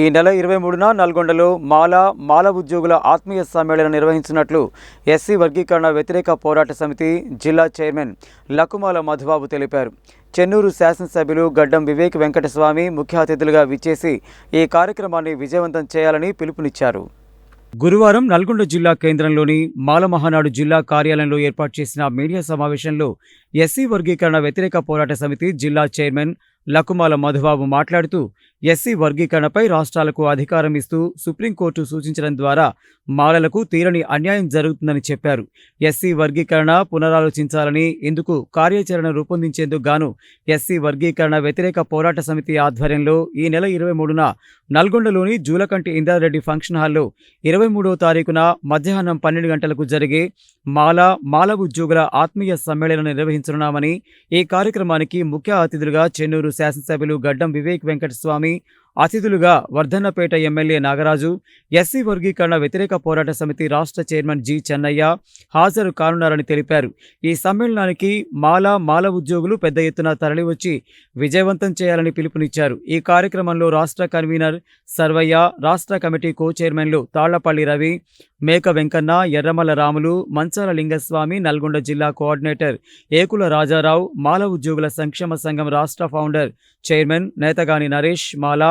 ఈ నెల ఇరవై మూడున నల్గొండలో మాల మాల ఉద్యోగుల ఆత్మీయ సమ్మేళనం నిర్వహించినట్లు ఎస్సీ వర్గీకరణ వ్యతిరేక పోరాట సమితి జిల్లా చైర్మన్ లకుమాల మధుబాబు తెలిపారు. చెన్నూరు శాసనసభ్యులు గడ్డం వివేక్ వెంకటస్వామి ముఖ్య అతిథులుగా విచ్చేసి ఈ కార్యక్రమాన్ని విజయవంతం చేయాలని పిలుపునిచ్చారు. గురువారం నల్గొండ జిల్లా కేంద్రంలోని మాలమహనాడు జిల్లా కార్యాలయంలో ఏర్పాటు చేసిన మీడియా సమావేశంలో ఎస్సీ వర్గీకరణ వ్యతిరేక పోరాట సమితి జిల్లా చైర్మన్ లకుమాల మధుబాబు మాట్లాడుతూ ఎస్సీ వర్గీకరణపై రాష్ట్రాలకు అధికారం ఇస్తూ సుప్రీంకోర్టు సూచించడం ద్వారా మాలలకు తీరని అన్యాయం జరుగుతుందని చెప్పారు. ఎస్సీ వర్గీకరణ పునరాలోచించాలని ఇందుకు కార్యాచరణ రూపొందించేందుకు గాను ఎస్సీ వర్గీకరణ వ్యతిరేక పోరాట సమితి ఆధ్వర్యంలో ఈ నెల ఇరవై మూడున నల్గొండలోని జూలకంటి ఇందారెడ్డి ఫంక్షన్ హాల్లో ఇరవై మూడవ తారీఖున మధ్యాహ్నం పన్నెండు గంటలకు జరిగే మాల మాల ఉద్యోగుల ఆత్మీయ సమ్మేళనం నిర్వహించనున్నామని ఈ కార్యక్రమానికి ముఖ్య అతిథులుగా చెన్నూరు శాసనసభ్యులు గడ్డం వివేక్ వెంకటస్వామి అతిథులుగా వర్ధన్నపేట ఎమ్మెల్యే నాగరాజు ఎస్సీ వర్గీకరణ వ్యతిరేక పోరాట సమితి రాష్ట్ర చైర్మన్ జి చెన్నయ్య హాజరు కానున్నారని తెలిపారు. ఈ సమ్మేళనానికి మాల మాల ఉద్యోగులు పెద్ద ఎత్తున తరలివచ్చి విజయవంతం చేయాలని పిలుపునిచ్చారు. ఈ కార్యక్రమంలో రాష్ట్ర కన్వీనర్ సర్వయ్య రాష్ట్ర కమిటీ కో చైర్మన్లు తాళ్ళపల్లి రవి మేక వెంకన్న ఎర్రమల రాములు మంచాల లింగస్వామి నల్గొండ జిల్లా కోఆర్డినేటర్ ఏకుల రాజారావు మాల ఉద్యోగుల సంక్షేమ సంఘం రాష్ట్ర ఫౌండర్ చైర్మన్ నేతగాని నరేష్ మాల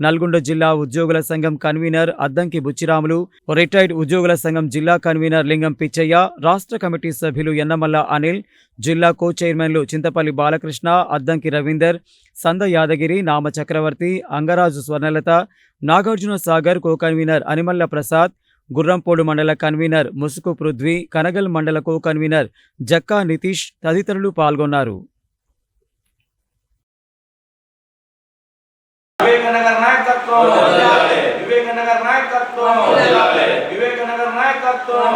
నల్గొండ జిల్లా ఉద్యోగుల సంఘం కన్వీనర్ అద్దంకి బుచ్చిరాములు రిటైర్డ్ ఉద్యోగుల సంఘం జిల్లా కన్వీనర్ లింగం పిచ్చయ్య రాష్ట్ర కమిటీ సభ్యులు ఎన్నమల్ల అనిల్ జిల్లా కో చైర్మన్లు చింతపల్లి బాలకృష్ణ అద్దంకి రవీందర్ సంద యాదగిరి నామ చక్రవర్తి అంగరాజు స్వర్ణలత నాగార్జున సాగర్ కో కన్వీనర్ అనిమల్ల ప్రసాద్ గుర్రంపోడు మండల కన్వీనర్ ముసుకు పృథ్వీ కనగల్ మండల కో కన్వీనర్ జక్కా నితీష్ తదితరులు పాల్గొన్నారు. వివేకనగర్ నాయకత్వం. వివేకనగర్ నాయకత్వం. వివేకనగర్ నాయకత్వం.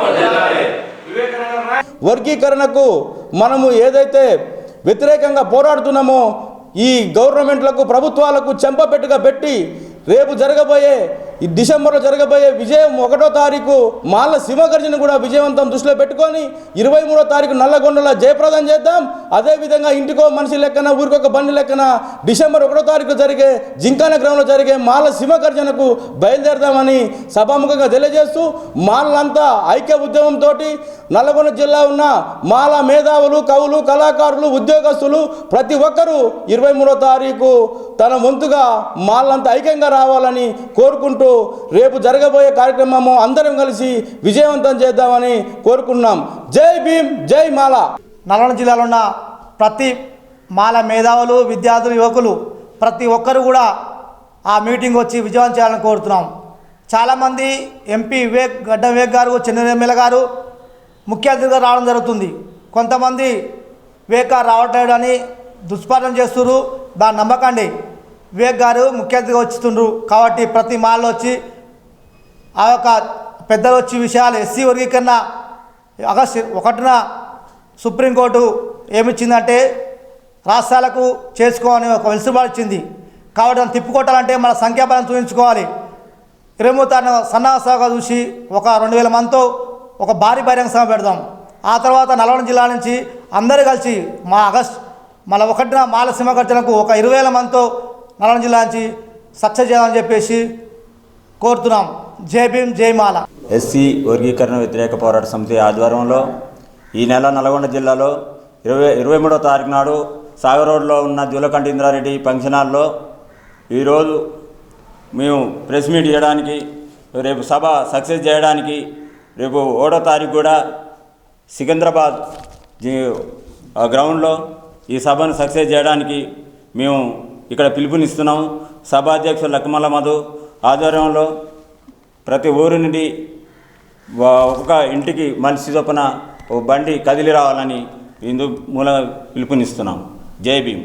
వివేకనగర్ నాయకత్వం వర్గీకరణకు మనము ఏదైతే వ్యతిరేకంగా పోరాడుతున్నామో ఈ గవర్నమెంట్లకు ప్రభుత్వాలకు చెంపపెట్టుగా పెట్టి రేపు జరగబోయే ఈ డిసెంబర్లో జరగబోయే విజయం ఒకటో తారీఖు మాల సింహగర్జన కూడా విజయవంతం దృష్టిలో పెట్టుకొని ఇరవై మూడో తారీఖు నల్లగొండలో జయప్రదం చేద్దాం. అదేవిధంగా ఇంటికో మనిషి లెక్కన ఊరికొక బండి లెక్కన డిసెంబర్ ఒకటో తారీఖు జరిగే జింకాన గ్రామంలో జరిగే మాల సింహగర్జనకు బయలుదేరదామని సభాముఖంగా తెలియజేస్తూ మాలంతా ఐక్య ఉద్యమంతో నల్లగొండ జిల్లా ఉన్న మాల మేధావులు కవులు కళాకారులు ఉద్యోగస్తులు ప్రతి ఒక్కరూ ఇరవై మూడో తారీఖు తన వంతుగా మాలంతా ఐక్యంగా రావాలని కోరుకుంటూ రేపు జరగబోయే కార్యక్రమము అందరం కలిసి విజయవంతం చేద్దామని కోరుకున్నాం. జై భీమ్ జై మాల. నల్గొండ జిల్లాలో ఉన్న ప్రతి మాల మేధావులు విద్యార్థులు యువకులు ప్రతి ఒక్కరు కూడా ఆ మీటింగ్ వచ్చి విజయవంతం చేయాలని కోరుతున్నాం. చాలామంది ఎంపీ వివేక్ గడ్డ వివేక్ గారు చెన్నై ఎమ్మెల్యే గారు ముఖ్య అతిథిగా రావడం జరుగుతుంది. కొంతమంది వివేక్ గారు రావట్లేదు అని దుష్పాటం చేస్తున్నారు. దాన్ని నమ్మకండి. వివేక్ గారు ముఖ్య అతిథిగా కాబట్టి ప్రతి మాల్లో వచ్చి ఆ యొక్క పెద్దలు వచ్చి విషయాలు ఎస్సీ వర్గీకరణ ఆగస్టు ఒకటిన సుప్రీంకోర్టు ఏమిచ్చిందంటే రాష్ట్రాలకు చేసుకోవాలని ఒక వెసులుబాటు ఇచ్చింది. కాబట్టి దాన్ని తిప్పుకొట్టాలంటే మన సంఖ్యాబలం చూపించుకోవాలి. ఇరవై మూడు తారీఖున సన్నాసాగా చూసి ఒక రెండు వేల మందితో ఒక భారీ బహిరంగ సభ పెడదాం. ఆ తర్వాత నల్గొండ జిల్లా నుంచి అందరూ కలిసి మా ఆగస్ట్ మళ్ళీ ఒకటిన మాల సింహగర్జనకు ఒక ఇరవై వేల మందితో నల్గొండ జిల్లా నుంచి సక్సెస్ చేయాలని చెప్పేసి కోరుతున్నాం. జై భీమ్ జై మాల. ఎస్సీ వర్గీకరణ వ్యతిరేక పోరాట సమితి ఆధ్వర్యంలో ఈ నెల నల్గొండ జిల్లాలో ఇరవై ఇరవై మూడో తారీఖు నాడు సాగర్ రోడ్లో ఉన్న జూలకంటి ఇంద్రారెడ్డి ఫంక్షన్ హాల్లో ఈరోజు మేము ప్రెస్ మీట్ చేయడానికి రేపు సభ సక్సెస్ చేయడానికి రేపు ఓడో తారీఖు కూడా సికింద్రాబాద్ గ్రౌండ్లో ఈ సభను సక్సెస్ చేయడానికి మేము ఇక్కడ పిలుపునిస్తున్నాము. సభాధ్యక్షుడు లక్కమల్ల మధు ఆధ్వర్యంలో ప్రతి ఊరు నుండి ఒక ఇంటికి మనిషి చొప్పున ఓ బండి కదిలి రావాలని ఇందు మూల పిలుపునిస్తున్నాం జై భీమ్.